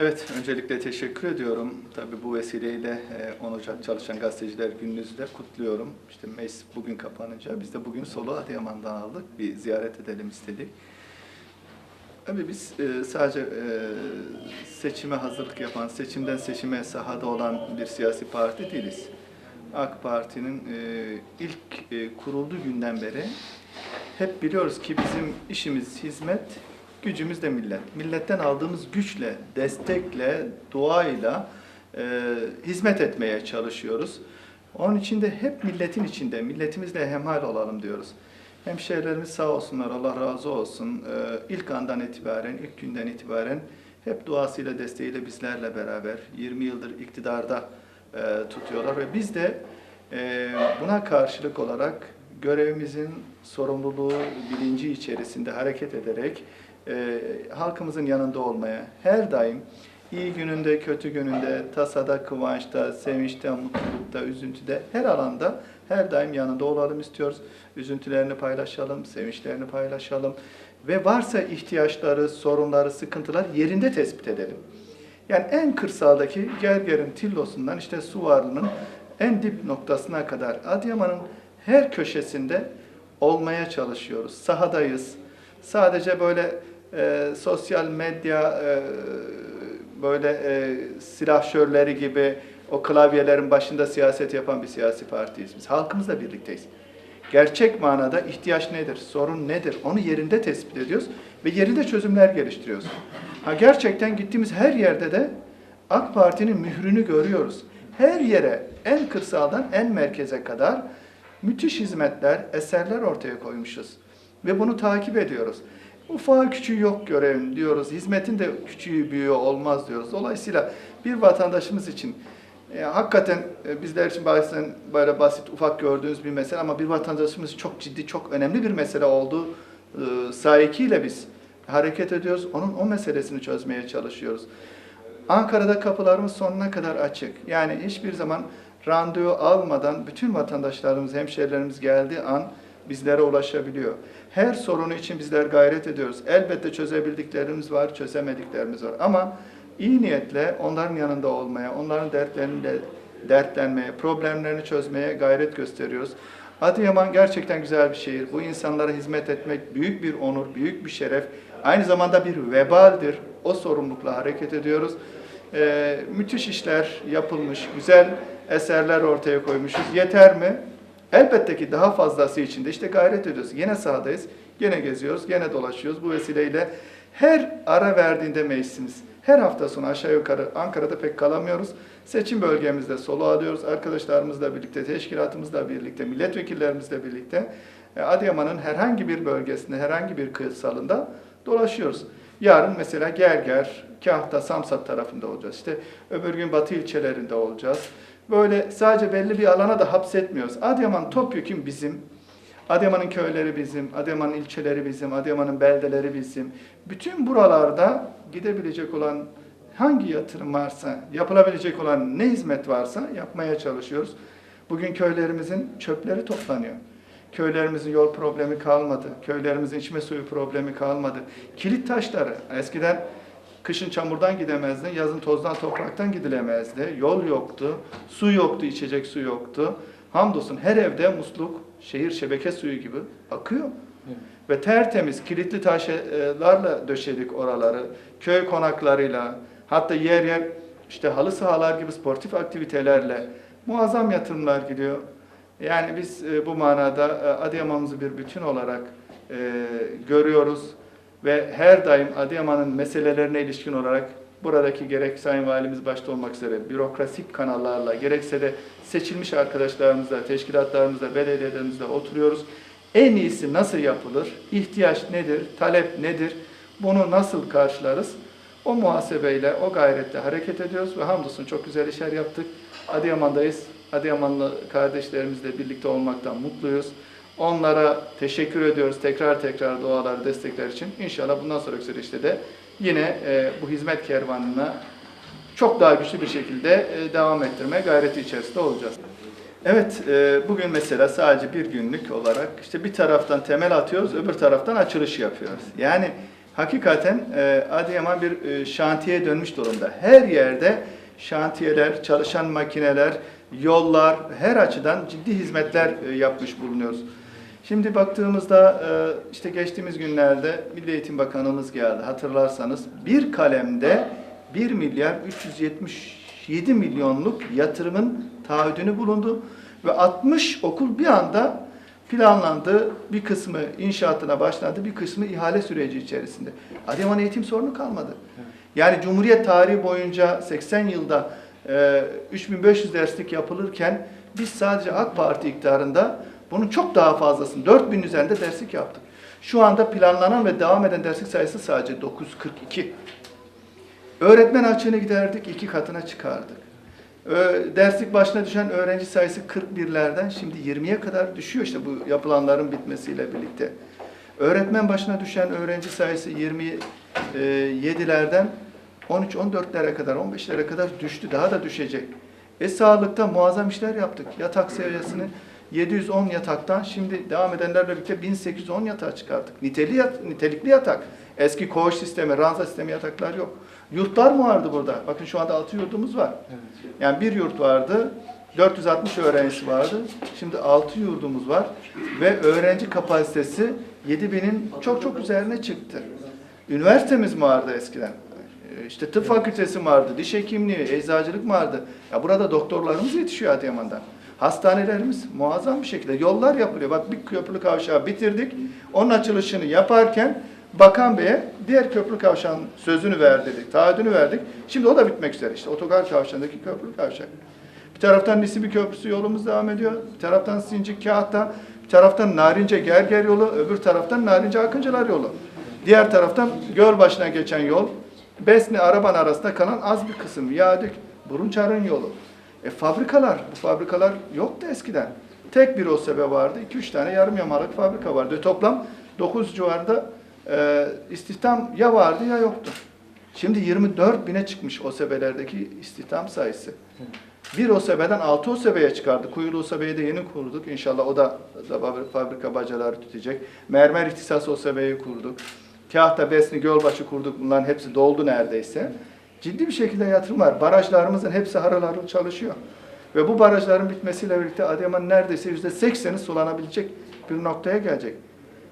Evet, öncelikle teşekkür ediyorum. Tabii bu vesileyle e, 10 Ocak Çalışan Gazeteciler Gününüzü de kutluyorum. İşte meclis bugün kapanınca biz de bugün solu Adıyaman'dan aldık. Bir ziyaret edelim istedik. Tabii biz e, sadece e, seçime hazırlık yapan, seçimden seçime sahada olan bir siyasi parti değiliz. AK Parti'nin e, ilk e, kurulduğu günden beri hep biliyoruz ki bizim işimiz hizmet, gücümüz de millet. Milletten aldığımız güçle, destekle, duayla e, hizmet etmeye çalışıyoruz. Onun için de hep milletin içinde, milletimizle hemhal olalım diyoruz. Hemşehrilerimiz sağ olsunlar, Allah razı olsun. E, ilk andan itibaren, ilk günden itibaren hep duasıyla, desteğiyle bizlerle beraber 20 yıldır iktidarda e, tutuyorlar ve biz de e, buna karşılık olarak görevimizin sorumluluğu bilinci içerisinde hareket ederek e, halkımızın yanında olmaya her daim iyi gününde, kötü gününde, tasada, kıvançta, sevinçte, mutlulukta, üzüntüde her alanda her daim yanında olalım istiyoruz. Üzüntülerini paylaşalım, sevinçlerini paylaşalım ve varsa ihtiyaçları, sorunları, sıkıntılar yerinde tespit edelim. Yani en kırsaldaki Gerger'in Tillos'undan işte Suvarlı'nın en dip noktasına kadar Adıyaman'ın her köşesinde olmaya çalışıyoruz. Sahadayız. Sadece böyle e, sosyal medya e, böyle e, silahşörleri gibi o klavyelerin başında siyaset yapan bir siyasi partiyiz biz. Halkımızla birlikteyiz. Gerçek manada ihtiyaç nedir, sorun nedir onu yerinde tespit ediyoruz ve yerinde çözümler geliştiriyoruz. Ha gerçekten gittiğimiz her yerde de AK Parti'nin mührünü görüyoruz. Her yere en kırsaldan en merkeze kadar müthiş hizmetler, eserler ortaya koymuşuz. Ve bunu takip ediyoruz. Ufağı küçüğü yok görevim diyoruz. Hizmetin de küçüğü büyüğü olmaz diyoruz. Dolayısıyla bir vatandaşımız için e, hakikaten e, bizler için bazen böyle basit ufak gördüğünüz bir mesele ama bir vatandaşımız çok ciddi, çok önemli bir mesele olduğu e, sahikiyle biz hareket ediyoruz. Onun o meselesini çözmeye çalışıyoruz. Ankara'da kapılarımız sonuna kadar açık. Yani hiçbir zaman randevu almadan bütün vatandaşlarımız, hemşehrilerimiz geldiği an bizlere ulaşabiliyor. Her sorunu için bizler gayret ediyoruz. Elbette çözebildiklerimiz var, çözemediklerimiz var. Ama iyi niyetle onların yanında olmaya, onların dertleriyle dertlenmeye, problemlerini çözmeye gayret gösteriyoruz. Adıyaman gerçekten güzel bir şehir. Bu insanlara hizmet etmek büyük bir onur, büyük bir şeref. Aynı zamanda bir vebaldir. O sorumlulukla hareket ediyoruz. Ee, müthiş işler yapılmış, güzel eserler ortaya koymuşuz. Yeter mi? Elbette ki daha fazlası için de işte gayret ediyoruz. Yine sahadayız, yine geziyoruz, yine dolaşıyoruz. Bu vesileyle her ara verdiğinde meclisimiz, her hafta sonu aşağı yukarı Ankara'da pek kalamıyoruz. Seçim bölgemizde solo alıyoruz. Arkadaşlarımızla birlikte, teşkilatımızla birlikte, milletvekillerimizle birlikte e, Adıyaman'ın herhangi bir bölgesinde, herhangi bir kırsalında dolaşıyoruz. Yarın mesela Gerger, Kahta, Samsat tarafında olacağız. İşte öbür gün Batı ilçelerinde olacağız. Böyle sadece belli bir alana da hapsetmiyoruz. Adıyaman topyekun bizim. Adıyaman'ın köyleri bizim, Adıyaman'ın ilçeleri bizim, Adıyaman'ın beldeleri bizim. Bütün buralarda gidebilecek olan hangi yatırım varsa, yapılabilecek olan ne hizmet varsa yapmaya çalışıyoruz. Bugün köylerimizin çöpleri toplanıyor. Köylerimizin yol problemi kalmadı. Köylerimizin içme suyu problemi kalmadı. Kilit taşları eskiden kışın çamurdan gidemezdin, yazın tozdan topraktan gidilemezdi. Yol yoktu, su yoktu, içecek su yoktu. Hamdolsun her evde musluk, şehir şebeke suyu gibi akıyor. Ve tertemiz kilitli taşlarla döşedik oraları. Köy konaklarıyla, hatta yer yer işte halı sahalar gibi sportif aktivitelerle muazzam yatırımlar gidiyor. Yani biz e, bu manada e, Adıyaman'ımızı bir bütün olarak e, görüyoruz ve her daim Adıyaman'ın meselelerine ilişkin olarak buradaki gerek Sayın Valimiz başta olmak üzere bürokrasik kanallarla gerekse de seçilmiş arkadaşlarımızla, teşkilatlarımızla, belediyelerimizle oturuyoruz. En iyisi nasıl yapılır? İhtiyaç nedir? Talep nedir? Bunu nasıl karşılarız? O muhasebeyle, o gayretle hareket ediyoruz ve hamdolsun çok güzel işler yaptık. Adıyaman'dayız. Adıyamanlı kardeşlerimizle birlikte olmaktan mutluyuz. Onlara teşekkür ediyoruz tekrar tekrar dualar, destekler için. İnşallah bundan sonraki süreçte de yine e, bu hizmet kervanına çok daha güçlü bir şekilde e, devam ettirme gayreti içerisinde olacağız. Evet, e, bugün mesela sadece bir günlük olarak işte bir taraftan temel atıyoruz, öbür taraftan açılış yapıyoruz. Yani Hakikaten e, Adıyaman bir e, şantiyeye dönmüş durumda. Her yerde şantiyeler, çalışan makineler, yollar, her açıdan ciddi hizmetler e, yapmış bulunuyoruz. Şimdi baktığımızda e, işte geçtiğimiz günlerde Milli Eğitim Bakanımız geldi. Hatırlarsanız bir kalemde 1 milyar 377 milyonluk yatırımın taahhüdünü bulundu ve 60 okul bir anda planlandı. Bir kısmı inşaatına başlandı, bir kısmı ihale süreci içerisinde. Adıyaman eğitim sorunu kalmadı. Yani Cumhuriyet tarihi boyunca 80 yılda e, 3500 derslik yapılırken biz sadece AK Parti iktidarında bunun çok daha fazlasını 4000 üzerinde derslik yaptık. Şu anda planlanan ve devam eden derslik sayısı sadece 942. Öğretmen açığını giderdik, iki katına çıkardık. Derslik başına düşen öğrenci sayısı 41'lerden şimdi 20'ye kadar düşüyor işte bu yapılanların bitmesiyle birlikte. Öğretmen başına düşen öğrenci sayısı 27'lerden 13-14'lere kadar, 15'lere kadar düştü. Daha da düşecek. E sağlıkta muazzam işler yaptık. Yatak seviyesini 710 yataktan şimdi devam edenlerle birlikte 1810 yatağa çıkarttık. Niteli yat- nitelikli yatak. Eski koğuş sistemi, ranza sistemi yataklar yok. Yurtlar mı vardı burada? Bakın şu anda 6 yurdumuz var. Yani bir yurt vardı, 460 öğrencisi vardı. Şimdi 6 yurdumuz var ve öğrenci kapasitesi 7000'in çok çok üzerine çıktı. Üniversitemiz mi vardı eskiden? İşte tıp fakültesi vardı, diş hekimliği, eczacılık vardı? Ya burada doktorlarımız yetişiyor Adıyaman'dan. Hastanelerimiz muazzam bir şekilde yollar yapılıyor. Bak bir köprülü kavşağı bitirdik. Onun açılışını yaparken Bakan Bey'e diğer köprü kavşağın sözünü verdik, taahhüdünü verdik. Şimdi o da bitmek üzere işte otogar kavşağındaki köprülü kavşak. Bir taraftan Nisibi Köprüsü yolumuz devam ediyor. Bir taraftan Sincik Kağıt'ta, bir taraftan Narince Gerger yolu, öbür taraftan Narince Akıncılar yolu. Diğer taraftan Gölbaşı'na geçen yol, Besni Araban arasında kalan az bir kısım, Viyadük, Burunçar'ın yolu. E fabrikalar, bu fabrikalar yoktu eskiden. Tek bir OSB vardı, 2-3 tane yarım yamalık fabrika vardı. Toplam 9 civarında e, istihdam ya vardı ya yoktu. Şimdi 24 bine çıkmış OSB'lerdeki istihdam sayısı. Bir OSB'den 6 OSB'ye çıkardık. Kuyulu OSB'yi de yeni kurduk. İnşallah o da, da fabrika bacaları tutacak. Mermer ihtisas OSB'yi kurduk. Kahta, Besni, Gölbaşı kurduk. Bunların hepsi doldu neredeyse. Ciddi bir şekilde yatırım var. Barajlarımızın hepsi harıl harıl çalışıyor. Ve bu barajların bitmesiyle birlikte Adıyaman neredeyse %80'i sulanabilecek bir noktaya gelecek.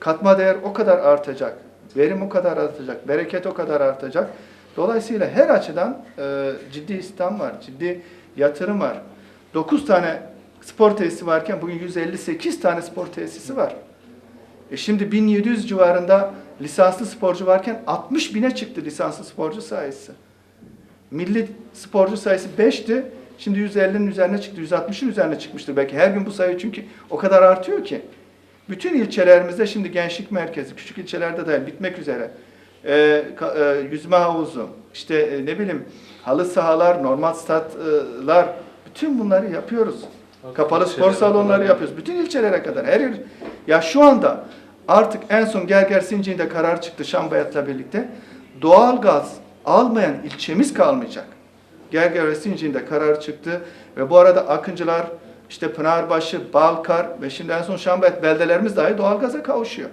Katma değer o kadar artacak. Verim o kadar artacak. Bereket o kadar artacak. Dolayısıyla her açıdan e, ciddi istihdam var. Ciddi yatırım var. 9 tane spor tesisi varken bugün 158 tane spor tesisi var. E şimdi 1700 civarında lisanslı sporcu varken 60 bine çıktı lisanslı sporcu sayısı. Milli sporcu sayısı 5'ti. Şimdi 150'nin üzerine çıktı, 160'ın üzerine çıkmıştır belki. Her gün bu sayı çünkü o kadar artıyor ki. Bütün ilçelerimizde şimdi gençlik merkezi, küçük ilçelerde dahil bitmek üzere. Ka- e, yüzme havuzu, işte e, ne bileyim halı sahalar, normal statlar, bütün bunları yapıyoruz. Kapalı spor salonları yapıyoruz. Bütün ilçelere kadar. Her il- ya şu anda artık en son Gerger Sinci'nde karar çıktı Şambayat'la birlikte. Doğalgaz almayan ilçemiz kalmayacak. Gerger ve Sinci'nde karar çıktı ve bu arada Akıncılar, işte Pınarbaşı, Balkar ve şimdi en son Şambayat beldelerimiz dahi doğalgaza kavuşuyor.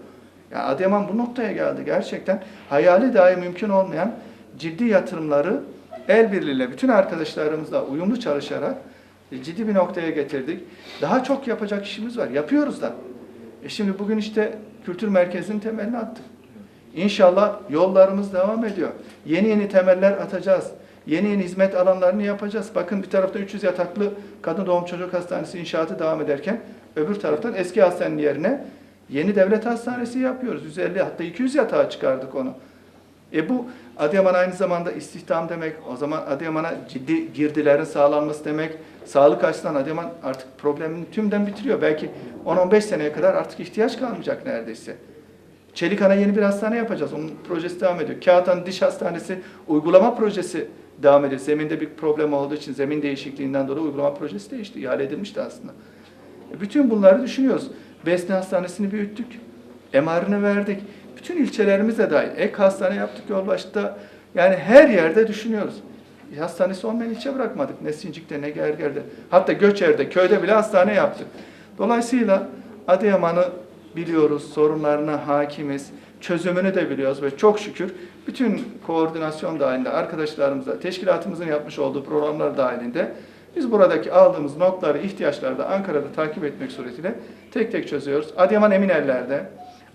Yani Adıyaman bu noktaya geldi. Gerçekten hayali dahi mümkün olmayan ciddi yatırımları el birliğiyle bütün arkadaşlarımızla uyumlu çalışarak ciddi bir noktaya getirdik. Daha çok yapacak işimiz var. Yapıyoruz da. E şimdi bugün işte kültür merkezinin temelini attık. İnşallah yollarımız devam ediyor. Yeni yeni temeller atacağız. Yeni yeni hizmet alanlarını yapacağız. Bakın bir tarafta 300 yataklı kadın doğum çocuk hastanesi inşaatı devam ederken öbür taraftan eski hastanenin yerine yeni devlet hastanesi yapıyoruz. 150 hatta 200 yatağa çıkardık onu. E bu Adıyaman aynı zamanda istihdam demek. O zaman Adıyaman'a ciddi girdilerin sağlanması demek. Sağlık açısından Adıyaman artık problemini tümden bitiriyor. Belki 10-15 seneye kadar artık ihtiyaç kalmayacak neredeyse. Çelikhan'a yeni bir hastane yapacağız. Onun projesi devam ediyor. Kağıthan Diş Hastanesi uygulama projesi devam ediyor. Zeminde bir problem olduğu için zemin değişikliğinden dolayı uygulama projesi değişti. İhale edilmişti aslında. E, Bütün bunları düşünüyoruz. Besne Hastanesi'ni büyüttük. MR'ını verdik. Bütün ilçelerimize dahil. Ek hastane yaptık Yolbaşı'da. Yani her yerde düşünüyoruz. E, Hastanesi olmayan ilçe bırakmadık. Ne Sincik'te ne Gerger'de. Hatta Göçer'de, köyde bile hastane yaptık. Dolayısıyla Adıyaman'ı biliyoruz, sorunlarına hakimiz. çözümünü de biliyoruz ve çok şükür bütün koordinasyon dahilinde arkadaşlarımızla teşkilatımızın yapmış olduğu programlar dahilinde biz buradaki aldığımız notları, ihtiyaçları da Ankara'da takip etmek suretiyle tek tek çözüyoruz. Adıyaman emin ellerde.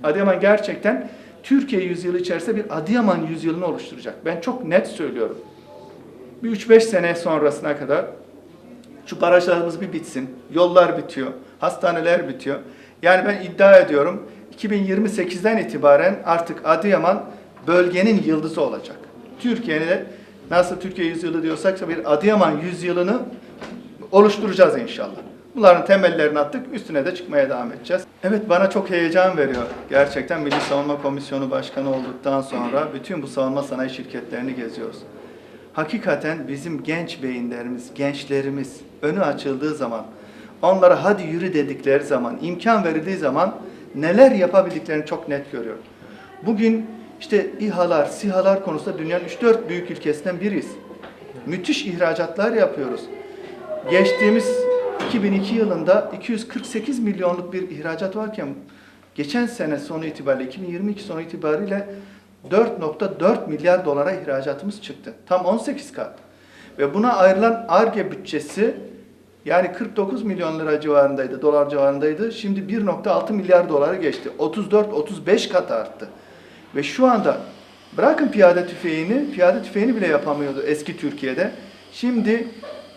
Adıyaman gerçekten Türkiye yüzyılı içerisinde bir Adıyaman yüzyılını oluşturacak. Ben çok net söylüyorum. Bir 3-5 sene sonrasına kadar şu barajlarımız bir bitsin. Yollar bitiyor. Hastaneler bitiyor. Yani ben iddia ediyorum 2028'den itibaren artık Adıyaman bölgenin yıldızı olacak. Türkiye'nin nasıl Türkiye yüzyılı diyorsak bir Adıyaman yüzyılını oluşturacağız inşallah. Bunların temellerini attık, üstüne de çıkmaya devam edeceğiz. Evet bana çok heyecan veriyor. Gerçekten Milli Savunma Komisyonu Başkanı olduktan sonra bütün bu savunma sanayi şirketlerini geziyoruz. Hakikaten bizim genç beyinlerimiz, gençlerimiz önü açıldığı zaman, onlara hadi yürü dedikleri zaman, imkan verildiği zaman neler yapabildiklerini çok net görüyorum. Bugün işte İHA'lar, SİHA'lar konusunda dünyanın 3-4 büyük ülkesinden biriyiz. Müthiş ihracatlar yapıyoruz. Geçtiğimiz 2002 yılında 248 milyonluk bir ihracat varken geçen sene sonu itibariyle 2022 sonu itibariyle 4.4 milyar dolara ihracatımız çıktı. Tam 18 kat. Ve buna ayrılan ARGE bütçesi yani 49 milyon lira civarındaydı, dolar civarındaydı. Şimdi 1.6 milyar doları geçti. 34-35 kat arttı. Ve şu anda bırakın piyade tüfeğini, piyade tüfeğini bile yapamıyordu eski Türkiye'de. Şimdi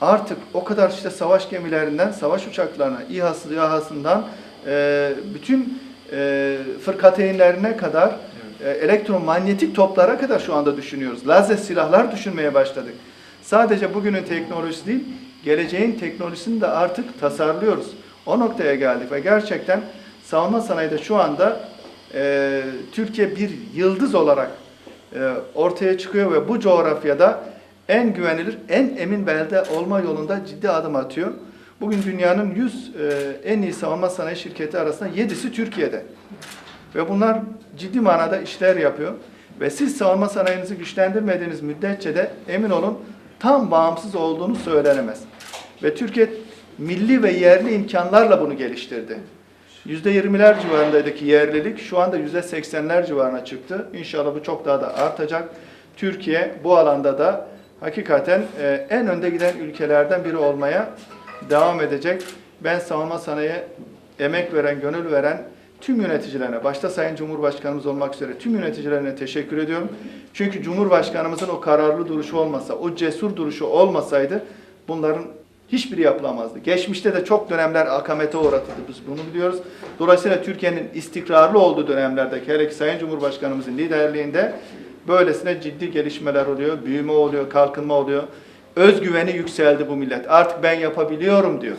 artık o kadar işte savaş gemilerinden, savaş uçaklarına, İHA'sı, İHA'sından e, bütün e, fırkateynlerine kadar e, elektromanyetik toplara kadar şu anda düşünüyoruz. Lazer silahlar düşünmeye başladık. Sadece bugünün teknolojisi değil, geleceğin teknolojisini de artık tasarlıyoruz. O noktaya geldik ve gerçekten savunma sanayide şu anda e, Türkiye bir yıldız olarak e, ortaya çıkıyor ve bu coğrafyada en güvenilir, en emin belde olma yolunda ciddi adım atıyor. Bugün dünyanın 100 e, en iyi savunma sanayi şirketi arasında 7'si Türkiye'de. Ve bunlar ciddi manada işler yapıyor. Ve siz savunma sanayinizi güçlendirmediğiniz müddetçe de emin olun tam bağımsız olduğunu söylenemez. Ve Türkiye milli ve yerli imkanlarla bunu geliştirdi. %20'ler civarındaki yerlilik şu anda %80'ler civarına çıktı. İnşallah bu çok daha da artacak. Türkiye bu alanda da hakikaten e, en önde giden ülkelerden biri olmaya devam edecek. Ben savunma sanayiye emek veren, gönül veren tüm yöneticilerine, başta Sayın Cumhurbaşkanımız olmak üzere tüm yöneticilerine teşekkür ediyorum. Çünkü Cumhurbaşkanımızın o kararlı duruşu olmasa, o cesur duruşu olmasaydı bunların hiçbiri yapılamazdı. Geçmişte de çok dönemler akamete uğratıldı biz bunu biliyoruz. Dolayısıyla Türkiye'nin istikrarlı olduğu dönemlerde hele ki Sayın Cumhurbaşkanımızın liderliğinde böylesine ciddi gelişmeler oluyor, büyüme oluyor, kalkınma oluyor. Özgüveni yükseldi bu millet. Artık ben yapabiliyorum diyor.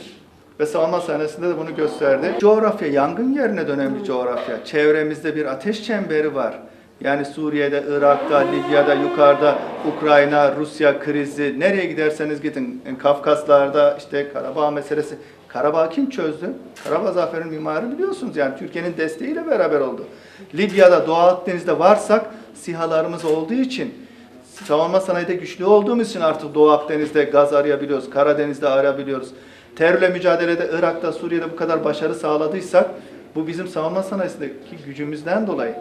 Ve savunma sahnesinde de bunu gösterdi. Coğrafya yangın yerine dönen bir coğrafya. Çevremizde bir ateş çemberi var. Yani Suriye'de, Irak'ta, Libya'da, yukarıda Ukrayna, Rusya krizi, nereye giderseniz gidin. Kafkaslar'da işte Karabağ meselesi. Karabağ kim çözdü? Karabağ Zaferi'nin mimarı biliyorsunuz yani Türkiye'nin desteğiyle beraber oldu. Libya'da, Doğu Akdeniz'de varsak sihalarımız olduğu için savunma sanayide güçlü olduğumuz için artık Doğu Akdeniz'de gaz arayabiliyoruz, Karadeniz'de arayabiliyoruz. Terörle mücadelede Irak'ta, Suriye'de bu kadar başarı sağladıysak bu bizim savunma sanayisindeki gücümüzden dolayı.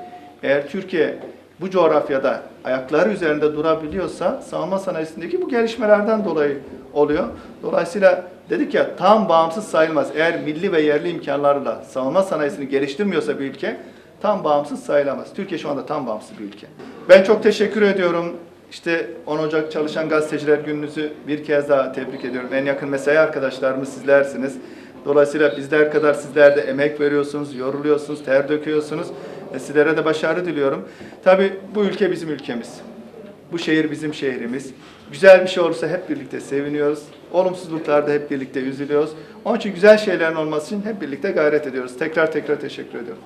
Eğer Türkiye bu coğrafyada ayakları üzerinde durabiliyorsa savunma sanayisindeki bu gelişmelerden dolayı oluyor. Dolayısıyla dedik ya tam bağımsız sayılmaz. Eğer milli ve yerli imkanlarla savunma sanayisini geliştirmiyorsa bir ülke tam bağımsız sayılamaz. Türkiye şu anda tam bağımsız bir ülke. Ben çok teşekkür ediyorum. İşte 10 Ocak Çalışan Gazeteciler Gününüzü bir kez daha tebrik ediyorum. En yakın mesai arkadaşlarımız sizlersiniz. Dolayısıyla bizler kadar sizler de emek veriyorsunuz, yoruluyorsunuz, ter döküyorsunuz. E, sizlere de başarı diliyorum. Tabii bu ülke bizim ülkemiz. Bu şehir bizim şehrimiz. Güzel bir şey olursa hep birlikte seviniyoruz. Olumsuzluklarda hep birlikte üzülüyoruz. Onun için güzel şeylerin olması için hep birlikte gayret ediyoruz. Tekrar tekrar teşekkür ediyorum.